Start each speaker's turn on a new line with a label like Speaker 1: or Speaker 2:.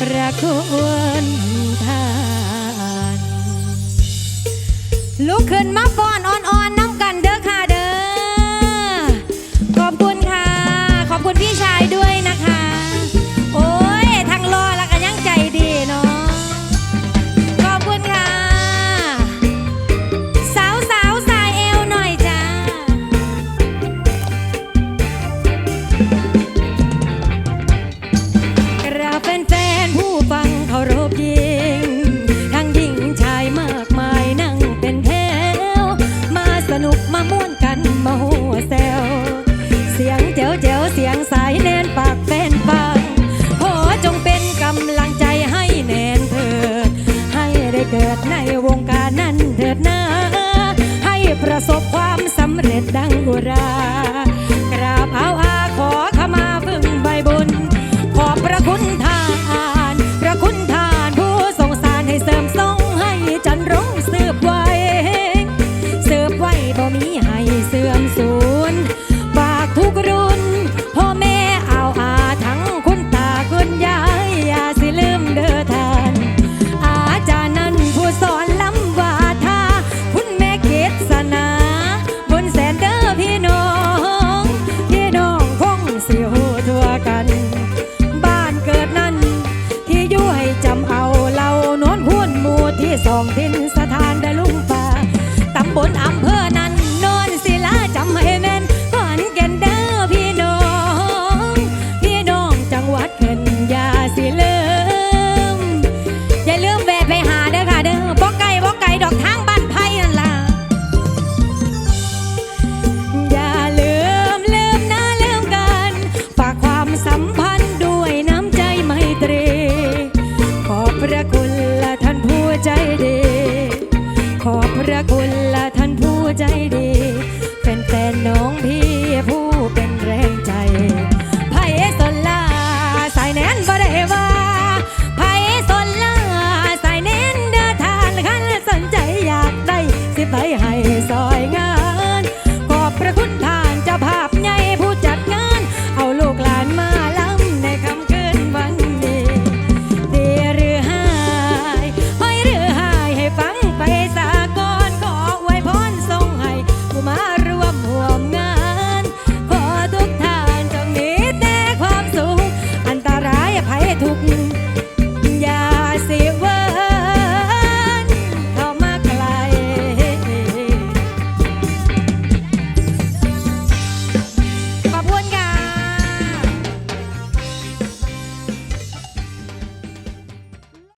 Speaker 1: ประคุณทานลุกขึ้นมาฟ้ มาม่วนกันมาโหแซวเสียงเจ๋วเจ๋วเสียงสายแนนปากแฟนฟังขอจงเป็นกำลังใจให้แนนเถิดให้ได้เกิดในวงการนั้นเถิดนะให้ประสบความสำเร็จดังอุรา ก็มีให้เสื่อมสูญฝากทุกรุ่น พ่อแม่เอาอาทั้งคุณตาคุณยายอย่าสิลืมเด้อทาน อาจารย์นั้นผู้สอนลำวาทาคุณแม่เกศนาบนแสนเด้อพี่น้อง พี่น้องคงสิหูทั่วกัน บ้านเกิดนั้น ที่ยุ่ให้จำเอาเราน้นหุ่นหมู่ที่สองทินสถานเดลุงป่าตำบลอำ